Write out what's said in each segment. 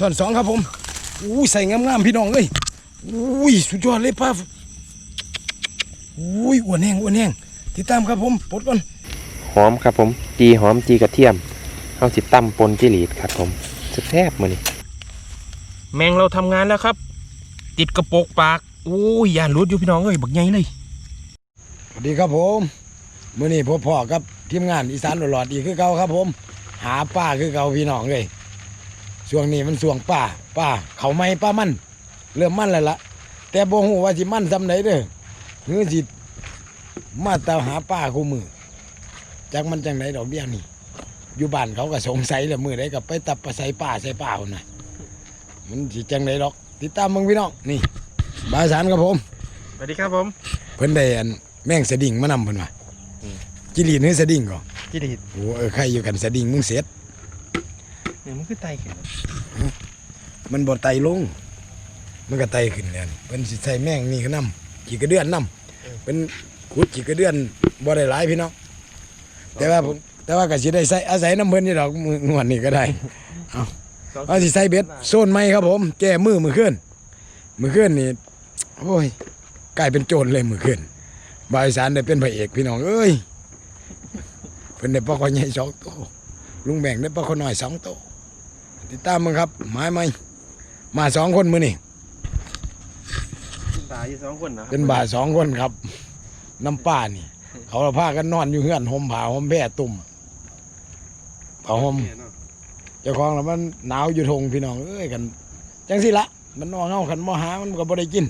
ส่วนสองครับผมอู้ใส่งามๆพี่น้องเอ้ยอุ้ยสุดยอดเลยป้าอุ้ยอ้วนแห้งอ้วนแห้งติดตามครับผมปลดก่อนหอมครับผม จีหอมจีกระเทียมเอาสิตำปนจิหลีดครับผมแซ่บๆมื้อนี้แมงเราทำงานแล้วครับ ติดกระโปกปากโอ้ยยานรุดอยู่พี่น้องเอ้ยบักใหญ่เลยสวัสดีครับผมมื้อนี้พ่อพ่อกับทีมงานอีสานหลอดๆอีกคือเก่าครับผม หาป้าคือเก่าพี่น้องเลย ช่วงนี้มันช่วงป้าป้าเขาไม่ป้ามันเริ่มมันแล้วล่ะแต่บ่ฮู้ว่าสิมันซำไหนเด้อหรือสิมาตามหาป้าคู่มือจักมันจังไหนดอกเบี้ยนี่อยู่บ้านเขาก็สงสัยแหละมือใดก็ไปตับไปใส่ป่าใส่ป่าคนน่ะมันสิจังไหนดอก ติดตามมึงพี่น้องนี่บาสารครับผม สวัสดีครับผมเพิ่นได้อันแม่งสะดิ่งมานำเพิ่นว่าอืมจิรีนี่สะดิ่งก่อจิหลีดโอ้เออใครอยู่กันสะดิ่งมึงเสร็จ นี่มันคือไตขึ้นมันบ่ไตลง มันก็ไตขึ้นแล้วนี่เพิ่นสิใส่แม่งนี่ก็นำจีกระเดือนนำเป็นขุดจีกระเดือนบ่ได้หลายพี่น้องแต่ว่าผมแต่ว่าก็สิได้ใส่อาศัยน้ำเพิ่นนี่ดอกมืองวดนี้ก็ได้เอาสิใส่เบ็ดโซนไหมครับผมแก้มือมือขึ้นมือขึ้นนี่โอ้ยกลายเป็นโจรเลยมือขึ้นบายสารได้เป็นพระเอกพี่น้องเอ้ยเพิ่นได้ปลาคอใหญ่สองตัวลุงแบ่งได้ปลาคอน้อยสองตัว ติดตามมึงครับหมายไหมมาสองคนมือนี่ตายอยู่สองคนนะเป็นบ่าสองคนครับ น้ำป้านี่ เขาพากันนอนอยู่เฮือนห่มผ้าห่มแพร่ตุ่มผ้าห่มเจ้าของแล้วมันหนาวอยู่ทงพี่น้องเอ้ยกันจังสิละมันนอนเฮาขันมอหามันก็บ่ได้กิน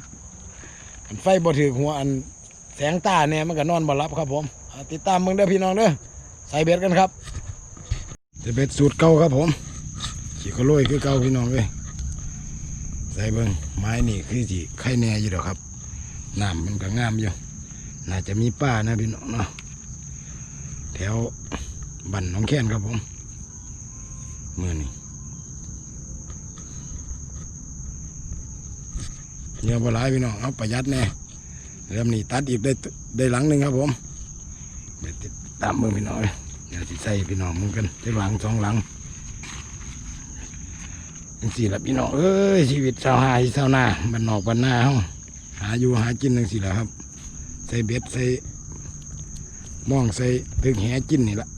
คันไฟบ่ถือหัวอันแสงตาเนี่ยมันก็นอนบ่หลับครับผมอ่าติดตามมึงเด้อพี่น้องเด้อใส่เบ็ดกันครับจะเบ็ดสูตรเก่าครับผม ขี่กระโลยคือเก่าพี่น้องเอ้ยใส่เบิ่งไม้นี่คือสิไข่แน่อยู่ดอกครับน้ำมันก็งามอยู่น่าจะมีป้านะพี่น้องเนาะแถวบันหนองแค้นครับผมมื่อนี้เนื้อปลาไหลายพี่น้องเอาประหยัดแน่เริ่มนี้ตัดอีกได้ได้หลังหนึ่งครับผมไปติดตามมือพี่น้องเลยเดี๋ยวสิใส่พี่น้องมึงกันได้หลังสองหลัง จังสี่ละพี่น้องเอ้ยชีวิตชาวหายชาวนาบ้านนอกบ้านนาเฮาหาอยู่หากินจังสี่ละครับ ใส่เบ็ดใส่ม่องใส่ตึกแหกินนี่ละ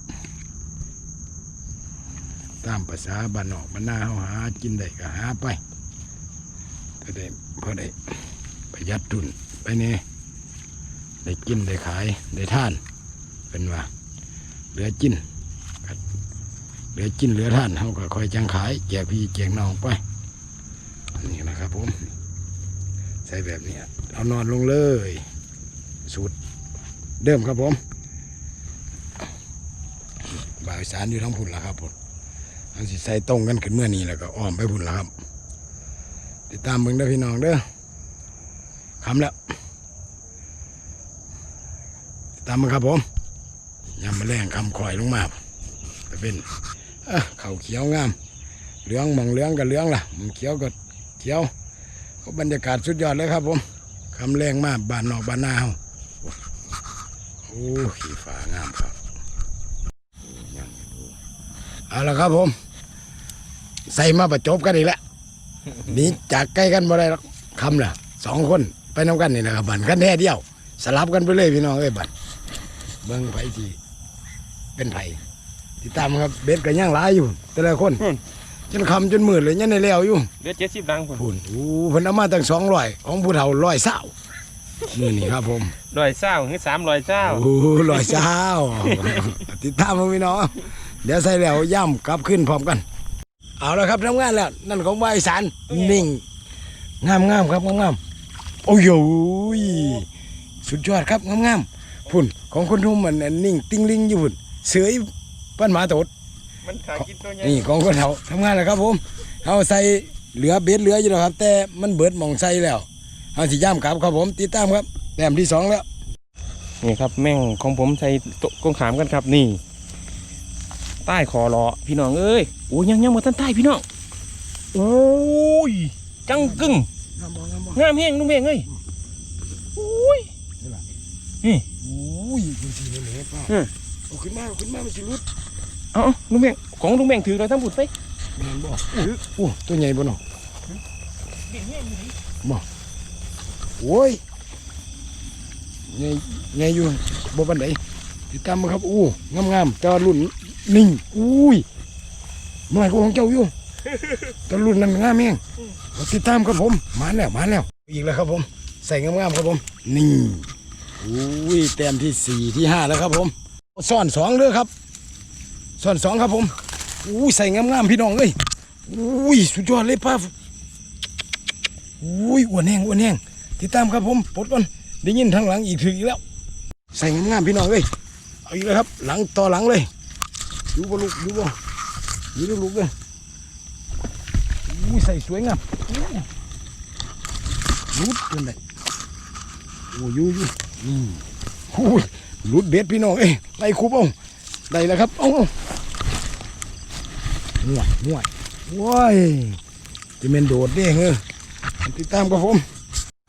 ตามภาษาบ้านนอกบ้านนาเขาหากินได้ก็หาไปก็ได้พอได้ประหยัดทุนไปนี่ได้กินได้ขายได้ท่านเป็นว่าเหลือกิน ลือกินเหลือท่านเขาก็คอยจังขายแจกพี่แจกน้องไปนี่นะครับผมใส่แบบนี้เอานอนลงเลย สูตรเดิมครับผมบ่าวสารอยู่ทั้งพุ่นละครับผมอันสิใส่ตรงกันขึ้นเมื่อนี้แล้วก็อ้อมไปพุ่นแล้วครับ ติดตามเบิ่งเด้อพี่น้องเด้อคำแล้วติดตามมาครับผมยำมาแรงคำคอยลงมาจะเป็น เอ้อเขาวเขียวงาม เหลืองมองเหลืองกับเหลืองล่ะมองเขียวก็เขียวก็บรรยากาศสุดยอดเลยครับผมคำแรงมากบ้านนอกบ้านนาเฮาโอ้ขี้ฟ้างามครับเอาละครับผม ใส่มาประจบกันอีกแล้วหนีจากใกล้กันมาได้หรอกคำละสองคนไปน้ำกันนี่นะครับบันกันแท้เดียว สลับกันไปเลยพี่น้องเอ้ยบันเบิ้งไผ่ที่เป็นไผ่ ติดตามครับเบ็ดกันย่างหลายอยู่ แต่ละคนจนคำจนมืดเลยยังในแล้วอยู่เลือดเจ็ดสิบดังผมพุ่นอู้เพิ่นเอามาตั้งสองร้อยของผู้เฒ่าร้อยเศร้านี่นี่ครับผมร้อยเศร้าคือสามร้อยเศร้าโอ้ร้อยเศร้าติดตามมาพี่น้องเดี๋ยวใส่แล้วย่ำกลับขึ้นพร้อมกัน เอาแล้วครับทำงานแล้วนั่นของใบสารนิ่งงามงามครับงามงามโอ้ยโยสุดยอดครับงามงามพุ่นของคนทุ่มมันอันนิ่ง ติ้งลิงอยู่พุ่นเสือย ปั้นหมาโตดมันขากินตัวใหญ่นี่ของคนเขาทำงานแล้วครับผมเอาใส่เหลือเบ็ดเหลืออยู่แล้วครับ แต่มันเบิดหมองใส่แล้วเอาสิย่ำกลับครับผมติดตามครับแต้มที่สองแล้วนี่ครับ แม่งของผมใส่โต๊ะกงขามกันครับ นี่ ใต้คอรอพี่น้องเอ้ยโอ้ยยังยังมาท่านใต้พี่น้องโอ้ยจังกึ่งงามบ่งามบ่งามแห้งนุ่มแห้งเอ้ยโอ้ยโอ้ยดูสิเนี่ยเนี่ยป้าอืมเอาขึ้นมาเอาขึ้นมามันสิรุด เอาเอานุ่มแห้งของนุ่มแห้งถือเราทั้งบุดไปแม่นบ่อู้อู้ตัวใหญ่บ่เนาะบ่โอ้ยใหญ่ใหญ่อยู่บ่ปานใดติดตามมาครับอู้งามๆแต่ว่ารุ่นนิ่งอุ้ยน้อยกว่าของเจ้าอยู่แต่รุ่นนั้นงามแม่งติดตามครับผมมาแล้วมาแล้ว อีกแล้วครับผม ใส่งามๆครับผม นี่อุ้ยแต้มที่สี่ที่ห้าแล้วครับผม ซ่อนสองเลยครับ ซ่อนสองครับผมอุ้ยใส่งามๆพี่น้องเอ้ยอุ้ยสุดยอดเลยป้าอุ้ยอ้วนแห้งอ้วนแห้งติดตามครับผมปลดก่อนได้ยินทางหลังอีกถึงอีกแล้ว ใส่งามๆพี่น้องเอ้ยเอาอีกแล้วครับ หลังต่อหลังเลยดูบ่ลูกดูบ่ดูดูลูกเลยอุ้ยใส่สวยงามรุดจนได้โอ้ยยู่อยู่อืมอุ้ยรุดเบ็ดพี่น้องเอ้ยไล่คุบเอาได้แล้วครับอาเอา หวยหวยว้ายจะเป็นโดดเด้งเออติดตามครับผม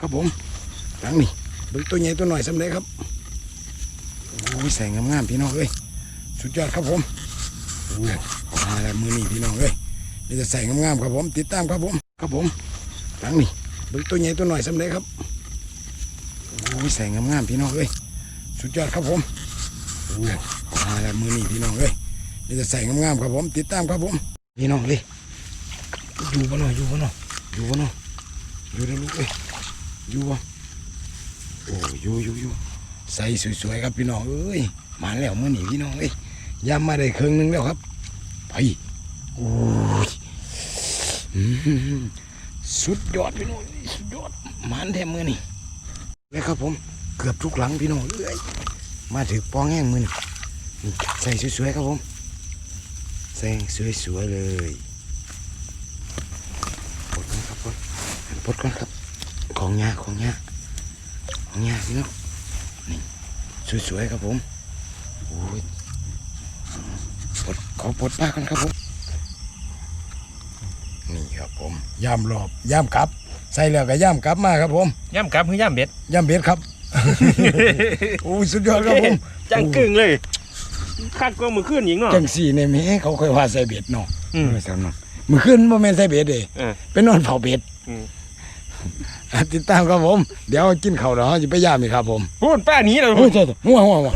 ครับผมหลังนี่เบิ่งตัวใหญ่ตัวหน่อยสำเร็จครับโอ้ยใส่งามๆพี่น้องเอ้ยสุดยอดครับผมโอ้มาแล้วมือนี่พี่น้องเอ้ยนี่จะใส่งามๆครับผม ติดตามครับผม ครับผมหลังนี่เบิ่งตัวใหญ่ตัวหน่อยสำเร็จครับโอ้ยใส่งามๆพี่น้องเอ้ยสุดยอดครับผมโอ้มาแล้วมือนี่พี่น้องเอ้ย นี่จะใส่งามๆครับผมติดตามครับผมพี่น้องเลยอยู่บ่เนาะอยู่บ่เนาะอยู่บ่เนาะอยู่นะลูกเอ้ยอยู่บ่โอ้อยู่อยู่อยู่ใส่สวยๆครับพี่น้องเอ้ยมาแล้วเมื้อนี้พี่น้องเอ้ยยามมาได้ครึ่งหนึงแล้วครับไปโอ้ยสุดยอดพี่น้องสุดยอดมันแท้มื้อนี้เลยครับผมเกือบทุกหลังพี่น้องเอ้ยมาถึงปองแห้งมือนี่ใส่สวยๆครับผม แซงสวยๆเลยปลดก่อนครับปลดปลดก่อนครับ ของยาของยาของยาพี่น้องนี่สวยๆครับผมโอ้ยปลดขอปลดป้ากันครับผมนี่ครับผมย่ามรอบย่ามกลับ ใส่แล้วก็ย่ามกลับมาครับผมย่ำกลับคือย่ำเบ็ดย่ามเบ็ดครับ โอ้ยสุดยอดครับผม จังกึ่งเลย คักก็มือขึ้นหญิงเนาะ จังสี่เนี่ยแม่เขาเคยว่าใส่เบ็ดเนาะอืม ไม่สำนักมือขึ้นโมเมนใส่เบ็ดเด้เออ เป็นนอนเผาเบ็ดอืม อะติดตามครับผม เดี๋ยวกินข้าวแล้วจะไปย่ามอีกครับผมพูดป้าหนี้เลยโอ้ยเจ้าหัวหัวหัว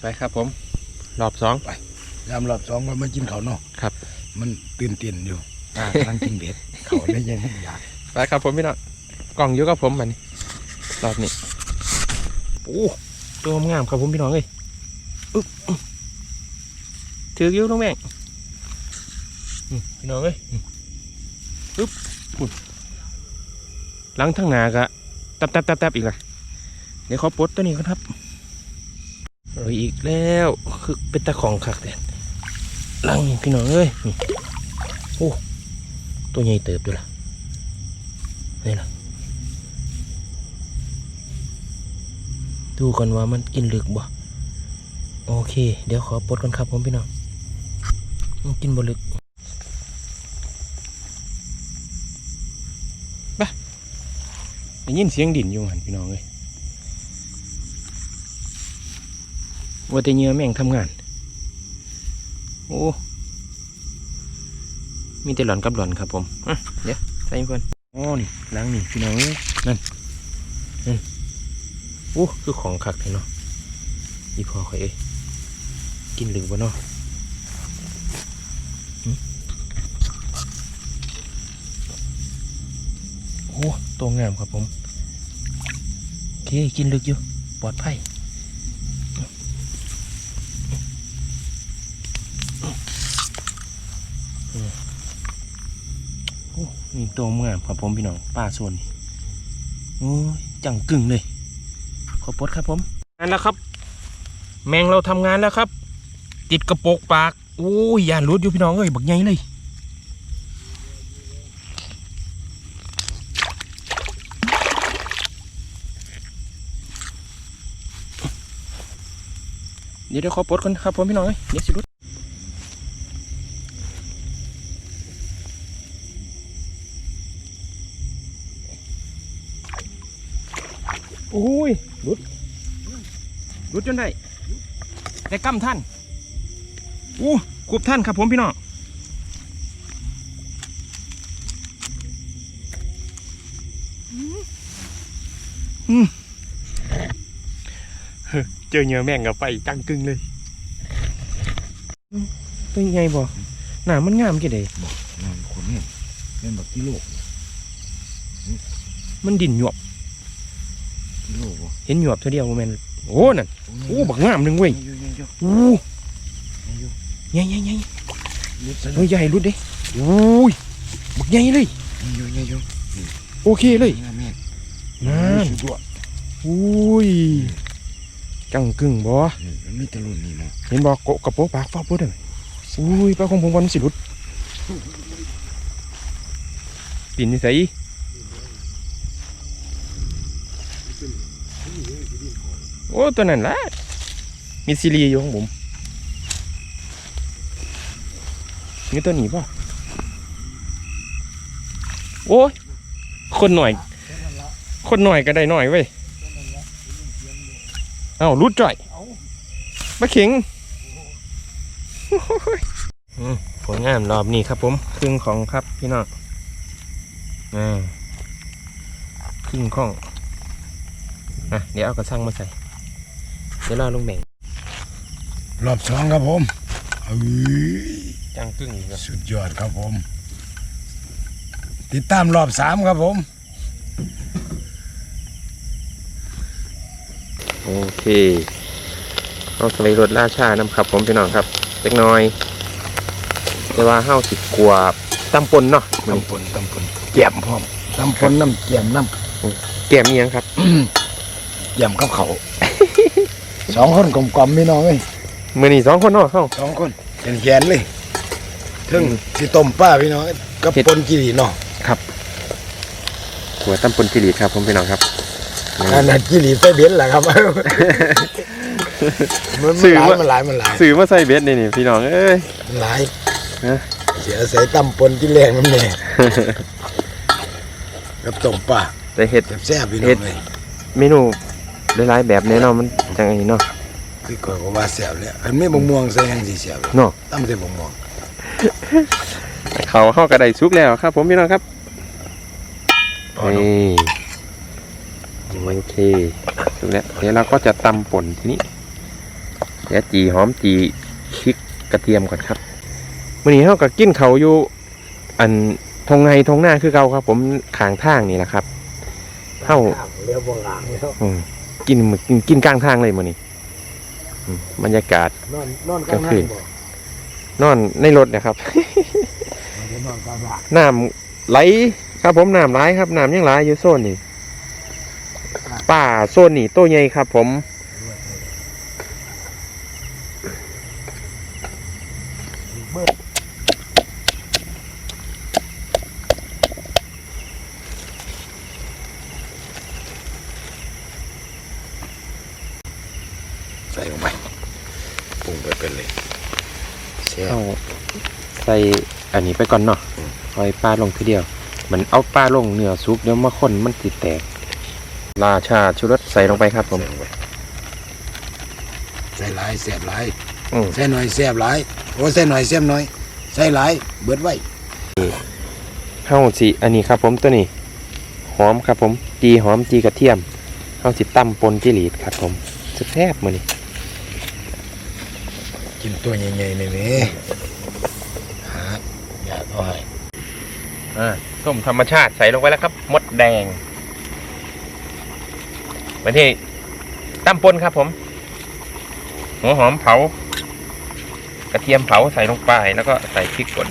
ไปครับผม รอบสอง ยามรอบสองก็มากินข้าวเนาะครับ มันตื่นเต้นอยู่ตากำลังกินเบ็ดเขาได้ยังไม่อยากไปครับผมพี่น้องกล่องอยู่กับผมมันรอบนี้โอ้ตัวงามครับผมพี่น้องเอ้ย อึ๊บถือยู่น้องแม่งพี่น้องเอ้ยอึ๊บอุ๊ยหลังทั้งหนากะตับตับตับตับอีกละเดี๋ยวขอปลดตัวนี้ครับเอ้ยอีกแล้วคือเป็นตะของคักแต่หลังพี่น้องเอ้ยโอ้ตัวใหญ่เติบอยู่ล่ะนี่ละดูก่อนว่ามันกินลึกบ่ โอเค เดี๋ยวขอปลดก่อนครับผมพี่น้องกินบลึกไปได้ยินเสียงดินอยู่หันพี่น้องเลยว่าแต่เหงื่อแม่งทำงาน โอ้ มีแต่หลอนกับหลอนครับผมเดี๋ยวใส่เพื่อนอ๋อนี่ล้างนี่พี่น้องนั่นนั่นโอ้คือของคักเลยเนาะอีพอข่อยเอ้ย กินหรือบ่เนาะโอ้ตัวงามครับผมโอเคกินลึกอยู่ปลอดภัยโอ้นี่ตัวงามครับผมพี่น้องป้าส่วนนี่โอ้ยจังกึ่งเลย ขอปลดครับผมงานแล้วครับ แมงเราทำงานแล้วครับ ติดกระโปงปากโอ้ยยานรุดอยู่พี่น้องเอ้ยบักใหญ่เลยเดี๋ยวเดี๋ยวขอปลดก่อนครับผมพี่น้องเอ้ยเดี๋ยวสิรุดโอ้ยรุดรุดจนได้แต่กำท่าน อู้กบท่านครับผมพี่น้องเจอเนื้อแม่งกับไฟตั้งกึ่งเลยเป็นไงบ่หนามันงามกี่เดย์บ่งามคนเนี่ยเป็นแบบที่โลกมันดินหยวบกิโลบ่เห็นหยวบเท่าเดียวมันโอ้นั่นโอ้บักงามหนึ่งเว้ยโอ้ ใหญ่ใหญ่ใหญ่ๆลุดซะเฮ้ยใหญ่รุดเด้โอ้ยบักใหญ่เลยเยอะๆเยอะโอเคเลยๆแม่นั่นสุดยอดอุ้ยจังกึ่งบ่นี่มันมีแตะลุนนี่เนาะเห็นบ่โกะกระโปรงปากฟ้าปุ๊ดเลยอุ้ยปลาของผมวันสิรุดปิ่นนี่ใส่โอ้ตัวนั้นละมีซีรีส์อยู่ของผม นี่ตัวหนีป่ะโอ้ยคนหน่อย คนหน่อยก็ได้หน่อยเว้ยเอ้ารุดจ่อยมาเข็งผลงานรอบนี้ครับ ผมครึ่งของครับพี่น้องอ่าครึ่งของอะเดี๋ยวเอากระชังมาใส่เดี๋ยวรอลุงแบ่งรอบสองครับผมเอ้ย จังกึ่งอีกแล้วสุดยอดครับผม ติดตามรอบสามครับผม โอเคเอาสไลรถล่าชานำครับ ผมพี่น้องครับเล็กน้อย แต่ว่าเฮาสิกลัวตำปนเนาะมันตำปนตำปนเกี่ยมพร้อมตำปนน้ำเกี่ยมน้แก้มอิหยังครับำเกี่ยมกับเขาสองคนกลมๆพี่น้องเอ้ยมือนี่สองคนเนาะเฮาสองคนเป็นแขน เลยถึงสิต้มป้าพี่น้องกับเฮ็ด ปนกิริเนาะหัวตำปนจิริตครับผมพี่น้องครับอันนั้นกิริใส่เบ็ดแหละครับ มันสื่มันอหลายว่ามันหลายมันหลายซื้อมาใส่เบ็ดนี่นี่พี่น้องเอ้ย มันหลายฮะเสียใส่ตำปนที่แรงมันแน่กับต้มป้าแต่เห็ด แซ่บๆพี่น้เฮ็องดเลยเมนูหลายๆแบบแน่เนอนมันจังไงเนาะคือก่อยก็ว่าแซ่บเลยอันไม่บงม่วงใส่ยังสิแซ่บเลยเนาะตำใส่บงม่วง เขาเข้ากระไดซุกแล้วครับ ผมพี่น้องครับพอเนาะนี่โอเคซุกแล้วเดี๋ยวเราก็จะตำป่นทีนี้เดี๋ยวจีหอมจีพริกกระเทียมก่อนครับมื่อนี้เขาก็กินเขาวอยู่อันทงไงทงหน้าคือเก่าครับ ผมขางทางนี่แหละครับเข้าเรียกบ่หลางแล้วอืมกินเหมือนกินกินกลางทางเลยมื่อนี้อืมบรรยากาศนอนนอนกลางก็คือบ่ นอนในรถนะครับน้ำไหลครับผมน้ำไหลครับน้ำยังไหลอยู่โซนนี่ป่าโซนนี่โตใหญ่ครับ ผม ใส่ลงไปปรุงไปเป็นเลยแซ่บ เอาใส่อั นนี้ไปก่อนเนาะอืมปล่อยปลาลงทีเดียวเหมือนเอาปลาลงเนื้อซุปเดี๋ยวมาคนมันติดแตก ราชาชูรสใส่ลงไปครับผมใส่ลงไปใส่หลายแซ่บหลายอืมใส่หน่อยแซ่บหลายโอ้ใส่หน่อยแซ่บหน่อย ใส่หลายเบิดไว้เข้าสิอันนี้ครับผมตัวนี้ หอมครับผม จีหอมจีกระเทียมเข้าสิตั้มปนจิหรีดครับผมแซ่บๆมือนี้กินตัวใหญ่ๆนี่นี่หาอยาก เอาให้อ่าส้มธรรมชาติใส่ลงไปแล้วครับ มดแดงมาที่ตั้มปนครับ ผม หัวหอมเผา กระเทียมเผาใส่ลงไปแล้วก็ใส่พริกป่น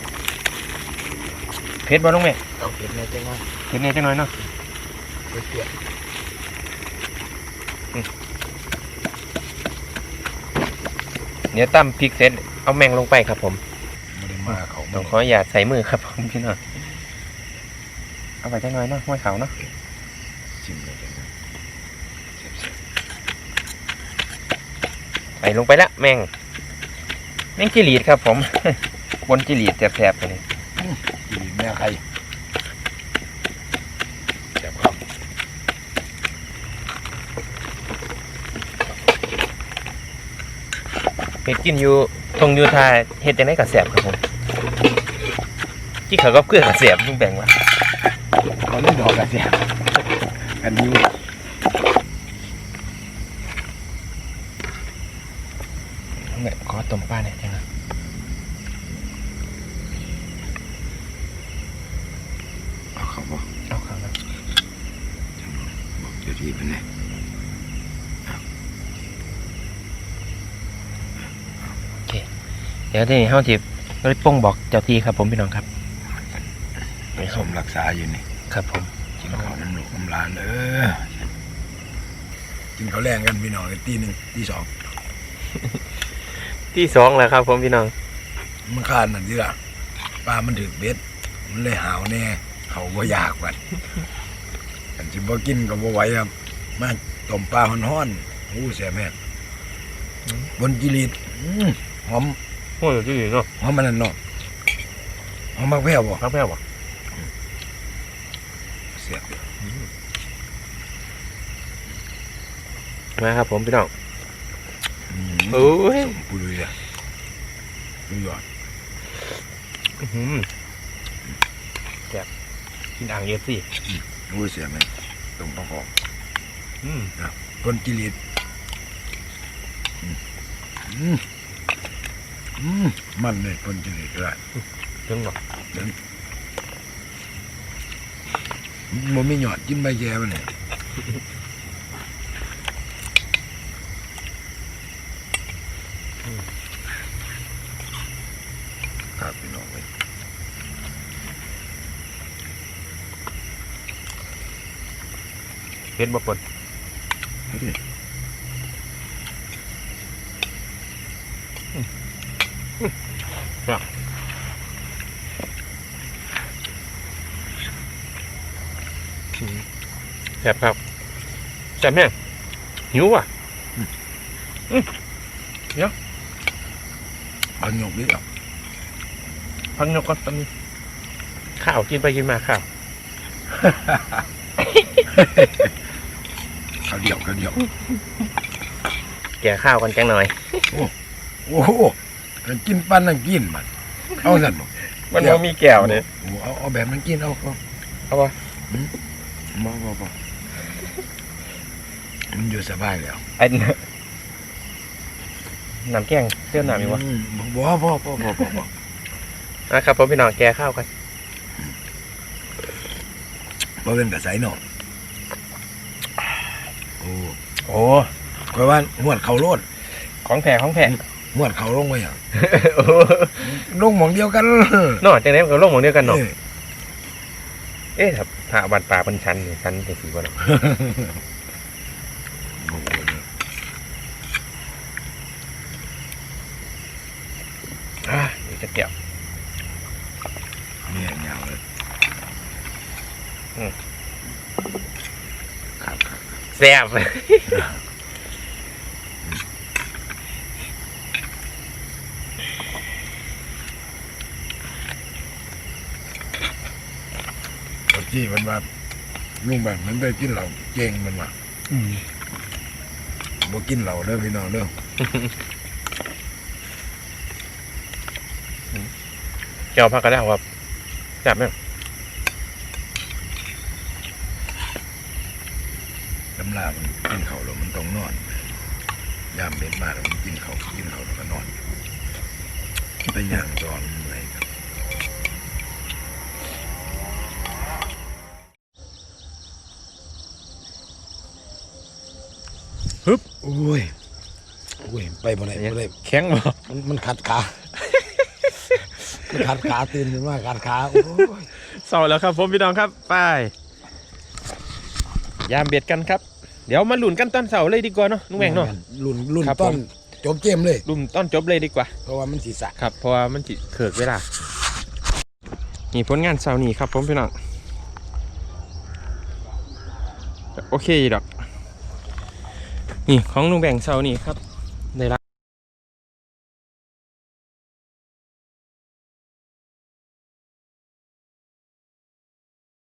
เผ็ดบ่ลงแม่เอาเก็บในจังหวะเผ็ดเนี่ยจังหน่อยเนาะไปเปลี่ยนเดี๋ยวตั้มพริกเสร็จเอาแมงลงไปครับผมไม่ได้มาเขาต้องขออย่าตใส่มือครับผมพี่น้องเอาไปจังหน่อยเนาะห้วยเขาเนาะชิมเลยจังหวะใส่ลงไปแล้วแมงแมงจิหรีดครับ ผมบนจิหรีดแสบๆไปเลยกินแม่ใครแซ่บครับเฮ็ดกินอยู่ทงอยู่ทาเฮ็ดจังได๋ก็แซ่บครับผม กี่เขาวก็เกลือก็แซ่บลุงแบ่งว่าตอนนี้ดอกกระแซ่บกันหิวเนี่ยขอต้มปลาหน่อยจังนะเอาเขาบอกเอาครับนะบอกเจ้าที่เป็นไงเดี๋ยวทีนี้เฮาสิก็ได้ป้งบอกเจ้าที่ครับผมพี่น้องครับ สมรักษาอยู่นี่ครับผมกินข้าวน้ำหนุกน้ำลานเออกินข้าวแรงกันพี่น้องกันตีหนึ่งตีสองที่สองแล้วครับ ผมพี่น้องมันคานนั่นสิล่ะปลามันถึกเบ็ดมันเลยหาวแน่เขาบ่อยากวัดอันที่บ่กินก็บ่ไหวครับมาต้มปลาฮ้อนๆอู้แซ่บแม่นบนจิริตอื้อหอมโอ้ยที่เนาะหอมมันนั่นเนาะหอมมากแพ้วบ่พักแพ้วบ่ แซ่บอยู่มาครับผมพี่น้องอืมโอ้ยสมปุรุยอะสุดยอดอื้อหือแบบกินอ่างเอฟสิอู้แซ่บแม่นต้มปลาหอมอืมบนจิริตอืมอืมอืมมันเลยบนจิริตด้วยถึงบ่ มันไม่หยอดกินใบแย่มันเนี่ยครับพี่น้องเว้ยเฮ็ดบ่ปน แซ่บครับแซ่บแม่งหิวอะเอาหยกนิดอะพักนกก่อนแป๊บนึงข้าวกินไปกินมาข้าวข้าวเดียวข้าวเดียวแก่ข้าวกันจังหน่อย โอ้โหมันกินปั้นนั่งกินมันเอาสั่นบ่มันบ่มีแก้วเนี่ยโอ้เอาเอาแบบนั้นกินเอาเอาเอาวะบ่บ่บ่ มันอยู่สบายแล้วไอ้น้ำแกงเสื้อหนามอีกวะอืมบ่บ่บ่บ่บ่บ่นะครับผมพี่น้องแก่ข้าวกันบ่เป็นกระใสเนาะโอ้โอ้ก็ว่าหวดเขาโลดของแผ่ของแผ่หวดเขาลงไว้อะโอ้ลงหมองเดียวกันนอกจากนี้ก็ลงหมองเดียวกันเนาะเออเอ๊ะถ้าถ้าบันปลาเป็นชั้นนี่ชั้นเป็นสีบ่เนาะ โอ้โห อ่านี่จะ เกี่ยวเนี่ยยาวเลยอืมครับครับแซ่บตอนที่มันมาลุงแบบมันได้กินเหล้าเก่งมันว่าบ่กินเหล้าเด้อพี่น้องเด้อ เกี่ยวผักกระดาวครับแซ่บไหมตำรามันกินเขาวแล้วมันต้องนอนยามเบ็ดมาแล้วมันกินเขาวกินเขาวแล้วก็นอนไปย่างตอนเมื่อยครับฮึบโอ้ยโอ้ยไปบ่ได้บ่ได้แข็งบ่มันมันขัดขา มันขัดขาตื่นขึ้นมาขัดขาโอ้ยเศร้าแล้วครับผมพี่น้องครับไปยามเบียดกันครับ เดี๋ยวมาหลุนกันตอนเสาร์เลยดีกว่าเนาะนุ่งแหวงเนาะ รุ่นรุ่นครับต้นผม จบเกมเลยรุ่นต้นจบเลยดีกว่า เพราะว่ามันสีสะครับเพราะว่ามันจิเขิกเวลา นี่ผลงานเสาร์นี้ครับผมพี่น้อง โอเคอยู่ดอก นี่ของลุงแบ่งเสาร์นี้ครับ